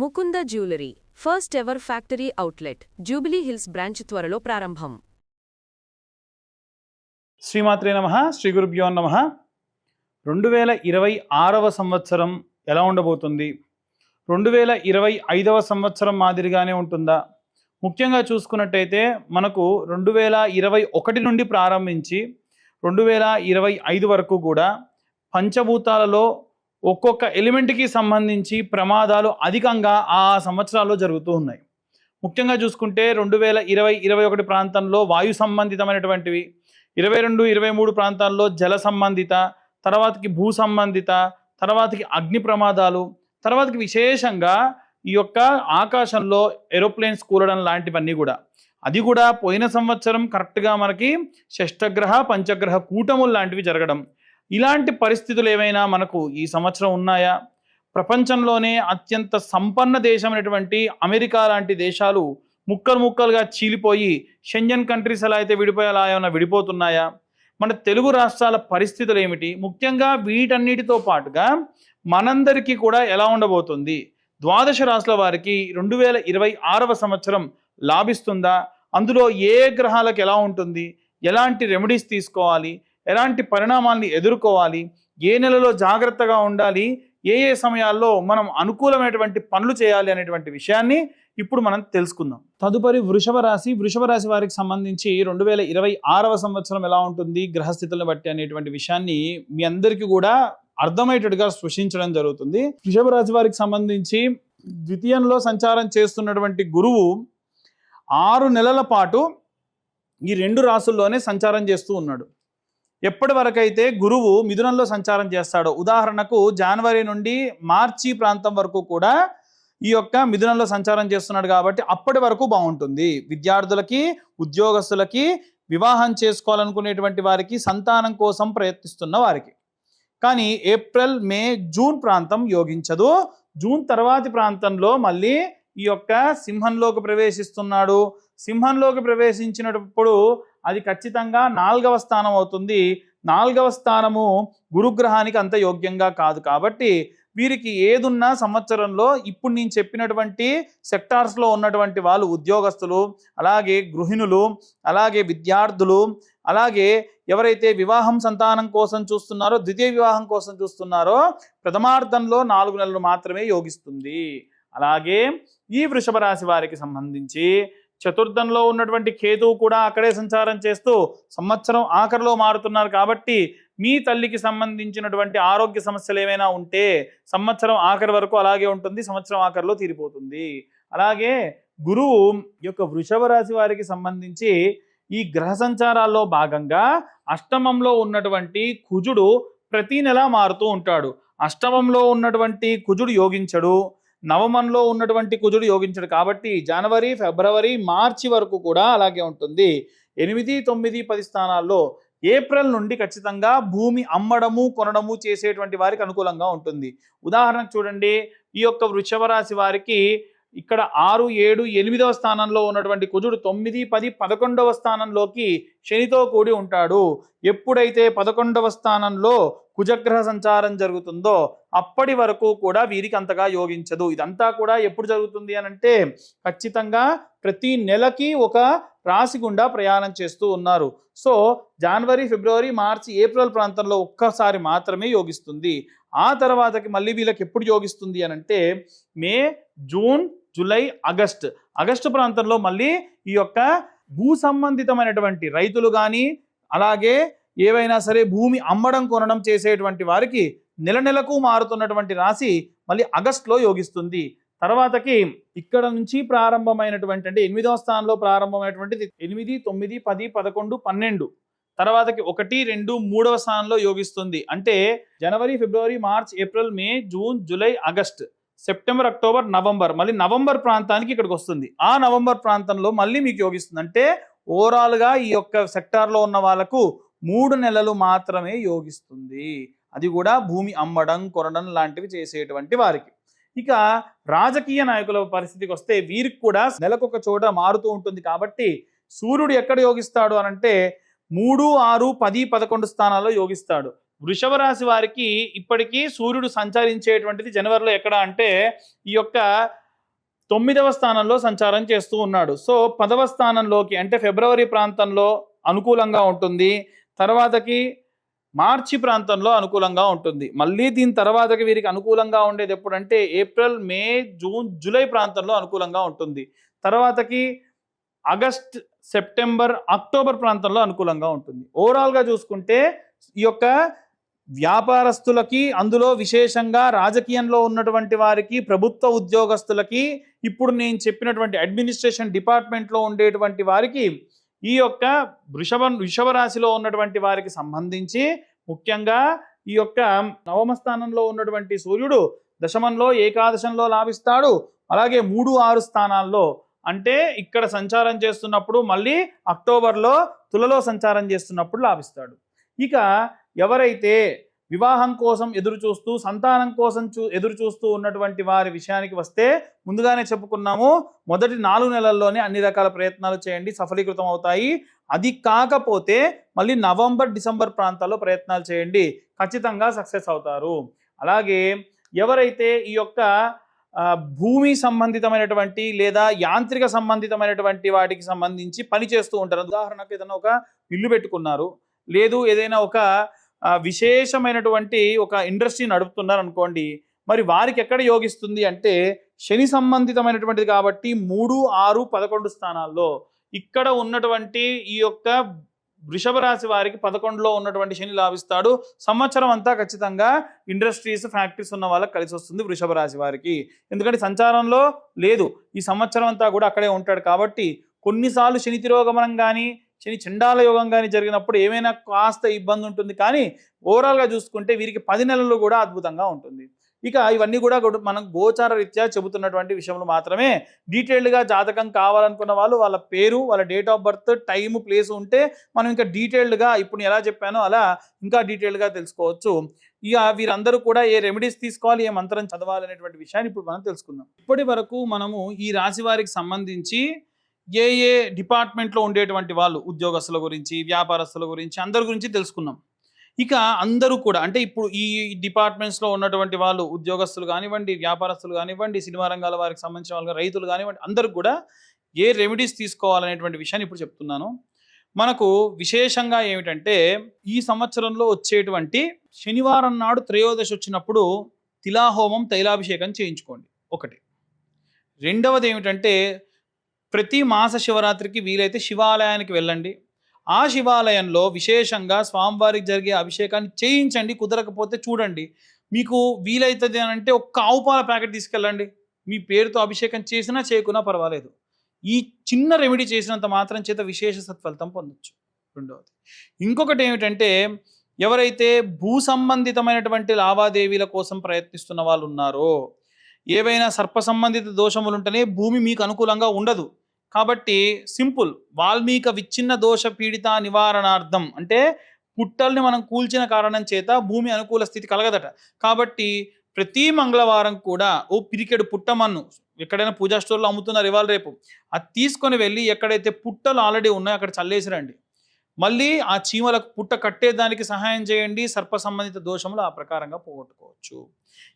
Mukunda jewellery first ever factory outlet Jubilee Hills branch త్వరలో ప్రారంభం. శ్రీమాత్రే నమ శ్రీ గురుభ్యో నమ. రెండు వేల ఇరవై ఆరవ సంవత్సరం ఎలా ఉండబోతుంది? రెండు వేల ఇరవై ఐదవ సంవత్సరం మాదిరిగానే ఉంటుందా? ముఖ్యంగా చూసుకున్నట్టయితే మనకు రెండు వేల ఇరవై ఒకటి నుండి ప్రారంభించి రెండు వేల ఇరవై ఐదు వరకు కూడా పంచభూతాలలో ఒక్కొక్క ఎలిమెంట్కి సంబంధించి ప్రమాదాలు అధికంగా ఆ సంవత్సరాల్లో జరుగుతూ ఉన్నాయి. ముఖ్యంగా చూసుకుంటే రెండు వేల ఇరవై ఇరవై ఒకటి ప్రాంతంలో వాయు సంబంధితమైనటువంటివి ఇరవై రెండు ఇరవై మూడు ప్రాంతాల్లో జల సంబంధిత తర్వాతకి భూ సంబంధిత తర్వాతకి అగ్ని ప్రమాదాలు తర్వాతకి విశేషంగా ఈ యొక్క ఆకాశంలో ఏరోప్లేన్స్ కూలడం లాంటివన్నీ కూడా. అది కూడా పోయిన సంవత్సరం కరెక్ట్గా మనకి షష్టగ్రహ పంచగ్రహ కూటములు లాంటివి జరగడం. ఇలాంటి పరిస్థితులు ఏమైనా మనకు ఈ సంవత్సరం ఉన్నాయా? ప్రపంచంలోనే అత్యంత సంపన్న దేశమైనటువంటి అమెరికా లాంటి దేశాలు ముక్కలు ముక్కలుగా చీలిపోయి షెంజన్ కంట్రీస్ ఎలా అయితే విడిపోయేలా ఏమైనా విడిపోతున్నాయా? మన తెలుగు రాష్ట్రాల పరిస్థితులు ఏమిటి? ముఖ్యంగా వీటన్నిటితో పాటుగా మనందరికీ కూడా ఎలా ఉండబోతుంది? ద్వాదశ రాశుల వారికి రెండు వేల ఇరవై ఆరవ సంవత్సరం లాభిస్తుందా? అందులో ఏ గ్రహాలకు ఎలా ఉంటుంది? ఎలాంటి రెమెడీస్ తీసుకోవాలి? ఎలాంటి పరిణామాల్ని ఎదుర్కోవాలి? ఏ నెలలో జాగ్రత్తగా ఉండాలి? ఏ ఏ సమయాల్లో మనం అనుకూలమైనటువంటి పనులు చేయాలి అనేటువంటి విషయాన్ని ఇప్పుడు మనం తెలుసుకుందాం. తదుపరి వృషభ రాశి. వృషభ రాశి వారికి సంబంధించి రెండు వేల ఇరవై ఆరవ సంవత్సరం ఎలా ఉంటుంది? గ్రహస్థితులను బట్టి అనేటువంటి విషయాన్ని మీ అందరికీ కూడా అర్థమయ్యేటట్టుగా సృష్టించడం జరుగుతుంది. వృషభ రాశి వారికి సంబంధించి ద్వితీయంలో సంచారం చేస్తున్నటువంటి గురువు ఆరు నెలల పాటు ఈ రెండు రాసుల్లోనే సంచారం చేస్తూ ఉన్నాడు. ఎప్పటి వరకైతే గురువు మిథునంలో సంచారం చేస్తాడో ఉదాహరణకు జనవరి నుండి మార్చి ప్రాంతం వరకు కూడా ఈ యొక్క మిథునంలో సంచారం చేస్తున్నాడు కాబట్టి అప్పటి వరకు బాగుంటుంది. విద్యార్థులకి ఉద్యోగస్తులకి వివాహం చేసుకోవాలనుకునేటువంటి వారికి సంతానం కోసం ప్రయత్నిస్తున్న వారికి. కానీ ఏప్రిల్ మే జూన్ ప్రాంతం యోగించదు. జూన్ తర్వాతి ప్రాంతంలో మళ్ళీ ఈ యొక్క సింహంలోకి ప్రవేశిస్తున్నాడు. సింహంలోకి ప్రవేశించినప్పుడు అది ఖచ్చితంగా నాలుగవ స్థానం అవుతుంది. నాలుగవ స్థానము గురుగ్రహానికి అంత యోగ్యంగా కాదు కాబట్టి వీరికి ఏదున్నా సంవత్సరంలో ఇప్పుడు నేను చెప్పినటువంటి సెక్టార్స్లో ఉన్నటువంటి వాళ్ళు ఉద్యోగస్తులు అలాగే గృహిణులు అలాగే విద్యార్థులు అలాగే ఎవరైతే వివాహం సంతానం కోసం చూస్తున్నారో ద్వితీయ వివాహం కోసం చూస్తున్నారో ప్రథమార్థంలో నాలుగు నెలలు మాత్రమే యోగిస్తుంది. అలాగే ఈ వృషభ రాశి వారికి సంబంధించి చతుర్థంలో ఉన్నటువంటి కేతువు కూడా అక్కడే సంచారం చేస్తూ సంవత్సరం ఆఖరిలో మారుతున్నారు కాబట్టి మీ తల్లికి సంబంధించినటువంటి ఆరోగ్య సమస్యలు ఏమైనా ఉంటే సంవత్సరం ఆఖరి వరకు అలాగే ఉంటుంది సంవత్సరం ఆఖరిలో తీరిపోతుంది. అలాగే గురువు యొక్క వృషభ రాశి వారికి సంబంధించి ఈ గ్రహ సంచారాల్లో భాగంగా అష్టమంలో ఉన్నటువంటి కుజుడు ప్రతి నెల మారుతూ ఉంటాడు. అష్టమంలో ఉన్నటువంటి కుజుడు యోగించడు. నవమంలో ఉన్నటువంటి కుజుడు యోగించడు కాబట్టి జనవరి ఫిబ్రవరి మార్చి వరకు కూడా అలాగే ఉంటుంది. ఎనిమిది తొమ్మిది పది స్థానాల్లో ఏప్రిల్ నుండి ఖచ్చితంగా భూమి అమ్మడము కొనడము చేసేటువంటి వారికి అనుకూలంగా ఉంటుంది. ఉదాహరణకు చూడండి ఈ యొక్క వృషభ రాశి వారికి ఇక్కడ ఆరు ఏడు ఎనిమిదవ స్థానంలో ఉన్నటువంటి కుజుడు తొమ్మిది పది పదకొండవ స్థానంలోకి శనితో కూడి ఉంటాడు. ఎప్పుడైతే పదకొండవ స్థానంలో కుజగ్రహ సంచారం జరుగుతుందో అప్పటి వరకు కూడా వీరికి అంతగా యోగించదు. ఇదంతా కూడా ఎప్పుడు జరుగుతుంది అని అంటే ఖచ్చితంగా ప్రతి నెలకి ఒక రాశి గుండా ప్రయాణం చేస్తూ ఉన్నారు. సో జనవరి ఫిబ్రవరి మార్చి ఏప్రిల్ ప్రాంతంలో ఒక్కసారి మాత్రమే యోగిస్తుంది. ఆ తర్వాతకి మళ్ళీ వీళ్ళకి ఎప్పుడు యోగిస్తుంది అని అంటే May June July August. August ప్రాంతంలో మళ్ళీ ఈ యొక్క భూ సంబంధితమైనటువంటి రైతులు కానీ అలాగే ఏవైనా సరే భూమి అమ్మడం కొనడం చేసేటువంటి వారికి నెల నెలకు మారుతున్నటువంటి రాశి మళ్ళీ ఆగస్టులో యోగిస్తుంది. తర్వాతకి ఇక్కడ నుంచి ప్రారంభమైనటువంటి అంటే ఎనిమిదవ స్థానంలో ప్రారంభమైనటువంటిది ఎనిమిది తొమ్మిది పది పదకొండు పన్నెండు. తర్వాతకి ఒకటి రెండు మూడవ స్థానంలో యోగిస్తుంది. అంటే January February March April May June July August September October November. మళ్ళీ నవంబర్ ప్రాంతానికి ఇక్కడికి వస్తుంది. ఆ నవంబర్ ప్రాంతంలో మళ్ళీ మీకు యోగిస్తుంది. అంటే ఓవరాల్గా ఈ యొక్క సెక్టార్లో ఉన్న వాళ్ళకు మూడు నెలలు మాత్రమే యోగిస్తుంది. అది కూడా భూమి అమ్మడం కొనడం లాంటివి చేసేటువంటి వారికి. ఇక రాజకీయ నాయకుల పరిస్థితికి వస్తే వీరికి కూడా నెలకొక చోట మారుతూ ఉంటుంది. కాబట్టి సూర్యుడు ఎక్కడ యోగిస్తాడు అనంటే మూడు ఆరు పది పదకొండు స్థానాల్లో యోగిస్తాడు. వృషభ రాశి వారికి ఇప్పటికీ సూర్యుడు సంచరించేటువంటిది జనవరిలో ఎక్కడ అంటే ఈ యొక్క తొమ్మిదవ స్థానంలో సంచారం చేస్తూ ఉన్నాడు. సో పదవ స్థానంలోకి అంటే ఫిబ్రవరి ప్రాంతంలో అనుకూలంగా ఉంటుంది. తర్వాతకి మార్చి ప్రాంతంలో అనుకూలంగా ఉంటుంది. మళ్ళీ దీని తర్వాతకి వీరికి అనుకూలంగా ఉండేది ఎప్పుడంటే ఏప్రిల్ మే జూన్ జూలై ప్రాంతంలో అనుకూలంగా ఉంటుంది. తర్వాతకి ఆగస్ట్ సెప్టెంబర్ అక్టోబర్ ప్రాంతంలో అనుకూలంగా ఉంటుంది. ఓవరాల్గా చూసుకుంటే ఈ యొక్క వ్యాపారస్తులకి అందులో విశేషంగా రాజకీయంలో ఉన్నటువంటి వారికి ప్రభుత్వ ఉద్యోగస్తులకి ఇప్పుడు నేను చెప్పినటువంటి అడ్మినిస్ట్రేషన్ డిపార్ట్మెంట్లో ఉండేటువంటి వారికి ఈ యొక్క వృషభ వృషభ రాశిలో ఉన్నటువంటి వారికి సంబంధించి ముఖ్యంగా ఈ యొక్క నవమ స్థానంలో ఉన్నటువంటి సూర్యుడు దశమంలో ఏకాదశంలో లాభిస్తాడు. అలాగే మూడు ఆరు స్థానాల్లో అంటే ఇక్కడ సంచారం చేస్తున్నప్పుడు మళ్ళీ అక్టోబర్లో తులలో సంచారం చేస్తున్నప్పుడు లాభిస్తాడు. ఇక ఎవరైతే వివాహం కోసం ఎదురు చూస్తూ సంతానం కోసం చూ ఎదురు చూస్తూ ఉన్నటువంటి వారి విషయానికి వస్తే ముందుగానే చెప్పుకున్నాము మొదటి నాలుగు నెలల్లోనే అన్ని రకాల ప్రయత్నాలు చేయండి సఫలీకృతం అవుతాయి అది కాకపోతే మళ్ళీ నవంబర్ డిసెంబర్ ప్రాంతాల్లో ప్రయత్నాలు చేయండి ఖచ్చితంగా సక్సెస్ అవుతారు. అలాగే ఎవరైతే ఈ యొక్క భూమి సంబంధితమైనటువంటి లేదా యాంత్రిక సంబంధితమైనటువంటి వాటికి సంబంధించి పని చేస్తూ ఉంటారు. ఉదాహరణకు ఏదైనా ఒక ఇల్లు పెట్టుకున్నారు. లేదు ఏదైనా ఒక విశేషమైనటువంటి ఒక ఇండస్ట్రీ నడుపుతున్నారు అనుకోండి మరి వారికి ఎక్కడ యోగిస్తుంది అంటే శని సంబంధితమైనటువంటిది కాబట్టి మూడు ఆరు పదకొండు స్థానాల్లో ఇక్కడ ఉన్నటువంటి ఈ యొక్క వృషభ రాశి వారికి పదకొండులో ఉన్నటువంటి శని లాభిస్తాడు. సంవత్సరం అంతా ఖచ్చితంగా ఇండస్ట్రీస్ ఫ్యాక్టరీస్ ఉన్న వాళ్ళకి కలిసి వస్తుంది వృషభ రాశి వారికి. ఎందుకంటే సంచారంలో లేదు. ఈ సంవత్సరం అంతా కూడా అక్కడే ఉంటాడు కాబట్టి కొన్నిసార్లు శని తిరోగమనం కానీ శని చండాల యోగం కానీ జరిగినప్పుడు ఏమైనా కాస్త ఇబ్బంది ఉంటుంది. కానీ ఓవరాల్గా చూసుకుంటే వీరికి పది నెలలు కూడా అద్భుతంగా ఉంటుంది. ఇక ఇవన్నీ కూడా మనం గోచార రీత్యా చెబుతున్నటువంటి విషయంలో మాత్రమే. డీటెయిల్డ్గా జాతకం కావాలనుకున్న వాళ్ళు వాళ్ళ పేరు వాళ్ళ date of birth time place ఉంటే మనం ఇంకా డీటెయిల్డ్గా ఇప్పుడు ఎలా చెప్పానో అలా ఇంకా డీటెయిల్డ్గా తెలుసుకోవచ్చు. ఇక వీరందరూ కూడా ఏ రెమెడీస్ తీసుకోవాలి ఏ మంత్రం చదవాలి అనేటువంటి విషయాన్ని ఇప్పుడు మనం తెలుసుకుందాం. ఇప్పటి వరకు మనము ఈ రాశి వారికి సంబంధించి ఏ ఏ డిపార్ట్మెంట్లో ఉండేటువంటి వాళ్ళు ఉద్యోగస్తుల గురించి వ్యాపారస్తుల గురించి అందరి గురించి తెలుసుకున్నాం. ఇక అందరూ కూడా అంటే ఇప్పుడు ఈ డిపార్ట్మెంట్స్లో ఉన్నటువంటి వాళ్ళు ఉద్యోగస్తులు కానివ్వండి వ్యాపారస్తులు కానివ్వండి సినిమా రంగాల వారికి సంబంధించిన వాళ్ళు రైతులు కానివ్వండి అందరూ కూడా ఏ రెమెడీస్ తీసుకోవాలనేటువంటి విషయాన్ని ఇప్పుడు చెప్తున్నాను. మనకు విశేషంగా ఏమిటంటే ఈ సంవత్సరంలో వచ్చేటువంటి శనివారం నాడు త్రయోదశి వచ్చినప్పుడు తిలాహోమం తైలాభిషేకం చేయించుకోండి. ఒకటి. రెండవది ఏమిటంటే ప్రతి మాస శివరాత్రికి వీలైతే శివాలయానికి వెళ్ళండి. ఆ శివాలయంలో విశేషంగా స్వామివారికి జరిగే అభిషేకాన్ని చేయించండి కుదరకపోతే చూడండి. మీకు వీలైతుంది అని అంటే ఒక్క ఆవు పాల ప్యాకెట్ తీసుకెళ్ళండి. మీ పేరుతో అభిషేకం చేసినా చేయకున్నా పర్వాలేదు. ఈ చిన్న రెమెడీ చేసినంత మాత్రం చేత విశేష సత్ఫలితం పొందొచ్చు. రెండవది. ఇంకొకటి ఏమిటంటే ఎవరైతే భూ సంబంధితమైనటువంటి లావాదేవీల కోసం ప్రయత్నిస్తున్న వాళ్ళు ఉన్నారో ఏవైనా సర్ప సంబంధిత దోషములు ఉంటేనే భూమి మీకు అనుకూలంగా ఉండదు. కాబట్టి సింపుల్. వాల్మీక విచ్ఛిన్న దోష పీడిత నివారణార్థం. అంటే పుట్టల్ని మనం కూల్చిన కారణం చేత భూమి అనుకూల స్థితి కలగదట. కాబట్టి ప్రతి మంగళవారం కూడా ఓ పిరికెడు పుట్టమన్ను. ఎక్కడైనా పూజా స్టోర్లో అమ్ముతున్నారు ఇవాళ రేపు. అది తీసుకొని వెళ్ళి ఎక్కడైతే పుట్టలు ఆల్రెడీ ఉన్నాయో అక్కడ చల్లేసిరండి. మళ్ళీ ఆ చీమలకు పుట్ట కట్టేదానికి సహాయం చేయండి. సర్ప సంబంధిత దోషములు ఆ ప్రకారంగా పోగొట్టుకోవచ్చు.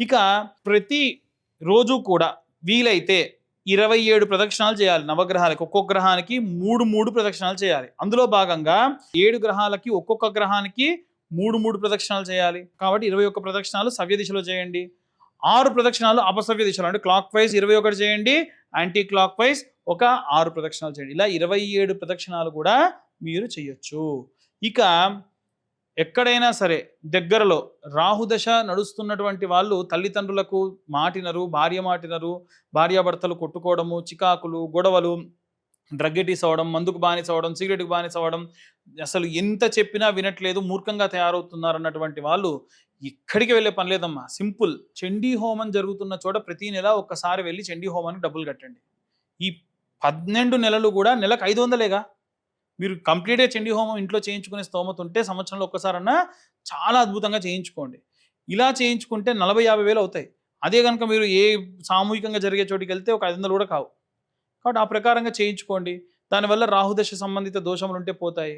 ఇక ప్రతి రోజు కూడా వీలైతే ఇరవై ఏడు ప్రదక్షిణాలు చేయాలి నవగ్రహాలకి. ఒక్కొక్క గ్రహానికి మూడు మూడు ప్రదక్షిణాలు చేయాలి. అందులో భాగంగా ఏడు గ్రహాలకి ఒక్కొక్క గ్రహానికి మూడు మూడు ప్రదక్షిణాలు చేయాలి. కాబట్టి ఇరవై ఒక్క ప్రదక్షిణాలు సవ్య దిశలో చేయండి. ఆరు ప్రదక్షిణాలు అపసవ్య దిశలో అంటే క్లాక్ వైజ్ ఇరవై ఒకటి చేయండి. యాంటీ క్లాక్ వైజ్ ఒక ఆరు ప్రదక్షిణాలు చేయండి. ఇలా ఇరవై ఏడు ప్రదక్షిణాలు కూడా మీరు చేయొచ్చు. ఇక ఎక్కడైనా సరే దగ్గరలో రాహుదశ నడుస్తున్నటువంటి వాళ్ళు తల్లిదండ్రులకు మాటినరు భార్య మాటినరు భార్యాభర్తలు కొట్టుకోవడము చికాకులు గొడవలు డ్రగ్ ఎటీస్ అవ్వడం మందుకు బానిస అవ్వడం సిగరెట్కి బానిస అవ్వడం అసలు ఎంత చెప్పినా వినట్లేదు మూర్ఖంగా తయారవుతున్నారు అన్నటువంటి వాళ్ళు ఇక్కడికి వెళ్ళే పని లేదమ్మా. సింపుల్. చండీ హోమం జరుగుతున్న చోట ప్రతి నెల ఒక్కసారి వెళ్ళి చండీ హోమానికి డబ్బులు కట్టండి. ఈ పన్నెండు నెలలు కూడా నెలకు ఐదు వందలేగా? మీరు కంప్లీట్గా చండీ హోమం ఇంట్లో చేయించుకునే స్తోమత ఉంటే సంవత్సరంలో ఒక్కసారన్నా చాలా అద్భుతంగా చేయించుకోండి. ఇలా చేయించుకుంటే నలభై యాభై వేలు అవుతాయి. అదే కనుక మీరు ఏ సామూహికంగా జరిగే చోటికి వెళ్తే ఒక ఐదు వందలు కూడా కావు. కాబట్టి ఆ ప్రకారంగా చేయించుకోండి. దానివల్ల రాహుదశ సంబంధిత దోషములు ఉంటే పోతాయి.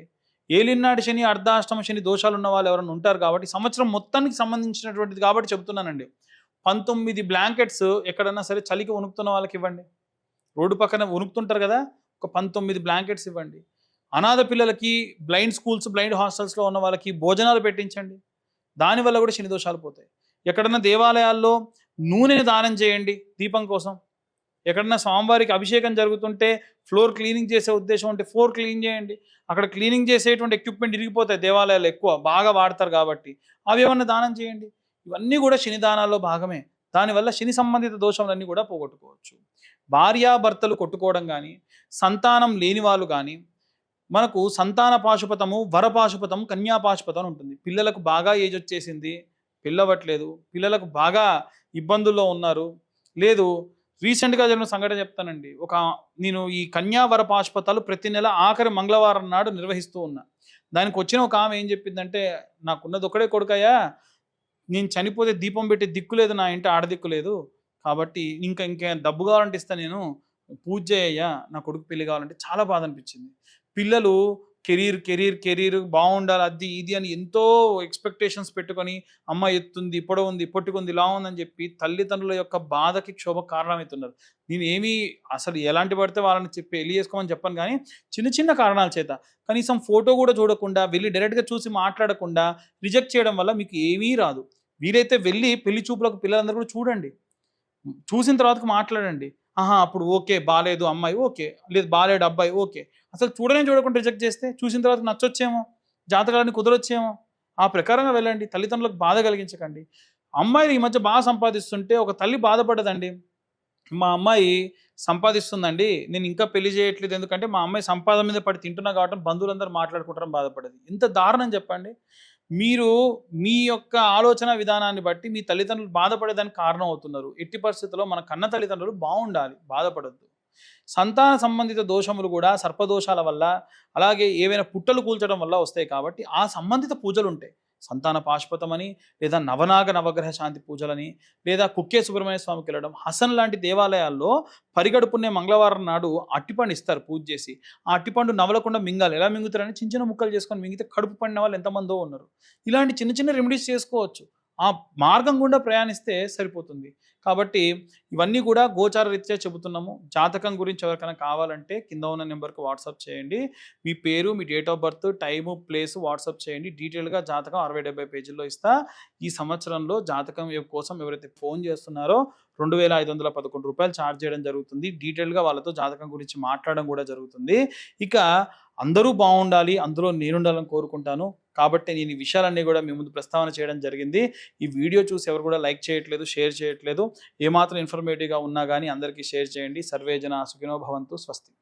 ఏలినాటి శని అర్ధాష్టమ శని దోషాలు ఉన్న వాళ్ళు ఎవరైనా ఉంటారు కాబట్టి సంవత్సరం మొత్తానికి సంబంధించినటువంటిది కాబట్టి చెప్తున్నానండి పంతొమ్మిది బ్లాంకెట్స్ ఎక్కడన్నా సరే చలికి వణుకుతున్న వాళ్ళకి ఇవ్వండి. రోడ్డు పక్కన ఉనుకుతుంటారు కదా ఒక పంతొమ్మిది బ్లాంకెట్స్ ఇవ్వండి. అనాథ పిల్లలకి బ్లైండ్ స్కూల్స్ బ్లైండ్ హాస్టల్స్లో ఉన్న వాళ్ళకి భోజనాలు పెట్టించండి. దానివల్ల కూడా శని దోషాలు పోతాయి. ఎక్కడన్నా దేవాలయాల్లో నూనెని దానం చేయండి దీపం కోసం. ఎక్కడన్నా స్వామివారికి అభిషేకం జరుగుతుంటే ఫ్లోర్ క్లీనింగ్ చేసే ఉద్దేశం ఉంటే ఫ్లోర్ క్లీన్ చేయండి. అక్కడ క్లీనింగ్ చేసేటువంటి ఎక్విప్మెంట్ ఇరిగిపోతాయి దేవాలయాలు ఎక్కువ బాగా వాడతారు కాబట్టి. అవి ఏమన్నా దానం చేయండి. ఇవన్నీ కూడా శని దానాల్లో భాగమే. దానివల్ల శని సంబంధిత దోషములన్నీ కూడా పోగొట్టుకోవచ్చు. భార్యాభర్తలు కొట్టుకోవడం కానీ సంతానం లేని వాళ్ళు కానీ మనకు సంతాన పాశుపతము వర పాశుపతం కన్యా ఉంటుంది. పిల్లలకు బాగా ఏజ్ వచ్చేసింది పిల్లవట్లేదు పిల్లలకు బాగా ఇబ్బందుల్లో ఉన్నారు. లేదు రీసెంట్గా జరిగిన సంఘటన చెప్తానండి. ఒక నేను ఈ కన్యా వర పాశుపతాలు ప్రతి నెల ఆఖరి మంగళవారం నాడు నిర్వహిస్తూ ఉన్నా. దానికి వచ్చిన ఒక ఆమె ఏం చెప్పిందంటే నాకున్నది ఒకడే కొడుకయ్యా నేను చనిపోతే దీపం పెట్టి దిక్కు లేదు నా ఇంటి ఆడదిక్కు లేదు. కాబట్టి ఇంకా ఇంకా డబ్బు కావాలంటే ఇస్తా నేను పూజ అయ్యా నా కొడుకు పెళ్ళి కావాలంటే చాలా బాధ అనిపించింది. పిల్లలు కెరీర్ కెరీర్ కెరీర్ బాగుండాలి అది ఇది అని ఎంతో ఎక్స్పెక్టేషన్స్ పెట్టుకొని అమ్మ ఎత్తుంది ఇప్పుడు ఉంది పొట్టుకుంది ఇలా ఉందని చెప్పి తల్లిదండ్రుల యొక్క బాధకి క్షోభ కారణమవుతున్నారు. నేను ఏమీ అసలు ఎలాంటి పడితే వాళ్ళని చెప్పి వెళ్ళి చేసుకోమని చెప్పాను కానీ చిన్న చిన్న కారణాల చేత. కనీసం ఫోటో కూడా చూడకుండా వెళ్ళి డైరెక్ట్గా చూసి మాట్లాడకుండా రిజెక్ట్ చేయడం వల్ల మీకు ఏమీ రాదు. వీలైతే వెళ్ళి పెళ్ళి చూపులకు పిల్లలందరూ కూడా చూడండి. చూసిన తర్వాత మాట్లాడండి. ఆహా అప్పుడు ఓకే బాగాలేదు అమ్మాయి ఓకే లేదు బాగాలేడు అబ్బాయి ఓకే. అసలు చూడనే చూడకుండా రిజెక్ట్ చేస్తే చూసిన తర్వాత నచ్చొచ్చేమో జాతకాలని కుదరొచ్చేమో. ఆ ప్రకారంగా వెళ్ళండి. తల్లిదండ్రులకు బాధ కలిగించకండి. అమ్మాయిలు ఈ మధ్య బాగా సంపాదిస్తుంటే ఒక తల్లి బాధపడదండి. మా అమ్మాయి సంపాదిస్తుందండి. నేను ఇంకా పెళ్ళి చేయట్లేదు. ఎందుకంటే మా అమ్మాయి సంపాదన మీద పడి తింటున్నా కాబట్టి బంధువులందరూ మాట్లాడుకుంటాం బాధపడేది. ఇంత దారుణం చెప్పండి. మీరు మీ యొక్క ఆలోచన విధానాన్ని బట్టి మీ తల్లిదండ్రులు బాధపడేదానికి కారణం అవుతున్నారు ఎట్టి పరిస్థితుల్లో మన కన్న తల్లిదండ్రులు బాగుండాలి. బాధపడద్దు. సంతాన సంబంధిత దోషములు కూడా సర్పదోషాల వల్ల అలాగే ఏవైనా పుట్టలు కూల్చడం వల్ల వస్తాయి కాబట్టి ఆ సంబంధిత పూజలు ఉంటాయి సంతాన పాశుపతమని లేదా నవనాగ నవగ్రహ శాంతి పూజలని లేదా కుక్కే సుబ్రహ్మణ్య స్వామికి వెళ్ళడం హసన్ లాంటి దేవాలయాల్లో పరిగడుపునే మంగళవారం నాడు అట్టిపండు ఇస్తారు పూజ చేసి. ఆ అట్టిపండు నవలకుండా మింగాలి. ఎలా మింగుతారని చిన్న చిన్న ముక్కలు చేసుకొని మింగితే కడుపు పడిన వాళ్ళు ఎంతమందో ఉన్నారు. ఇలాంటి చిన్న చిన్న రెమెడీస్ చేసుకోవచ్చు. ఆ మార్గం గుండా ప్రయాణిస్తే సరిపోతుంది. కాబట్టి ఇవన్నీ కూడా గోచార రీత్యా చెబుతున్నాము. జాతకం గురించి ఎవరికైనా కావాలంటే కింద ఉన్న నెంబర్కి వాట్సాప్ చేయండి. మీ పేరు మీ date of birth time place WhatsApp చేయండి. డీటెయిల్గా జాతకం అరవై డెబ్బై పేజీల్లో ఇస్తా. ఈ సంవత్సరంలో జాతకం కోసం ఎవరైతే ఫోన్ చేస్తున్నారో రెండు వేల ఐదు వందల పదకొండు రూపాయలు ఛార్జ్ చేయడం జరుగుతుంది. డీటెయిల్గా వాళ్ళతో జాతకం గురించి మాట్లాడడం కూడా జరుగుతుంది. ఇక అందరూ బాగుండాలి అందులో నేనుండాలని కోరుకుంటాను. కాబట్టి నేను ఈ విషయాలన్నీ కూడా మీ ముందు ప్రస్తావన చేయడం జరిగింది. ఈ వీడియో చూసి ఎవరు కూడా లైక్ చేయట్లేదు షేర్ చేయట్లేదు. ఏమాత్రం ఇన్ఫర్మేటివ్గా ఉన్నా కానీ అందరికీ షేర్ చేయండి. సర్వేజన సుఖినో భవంతు స్వస్తి.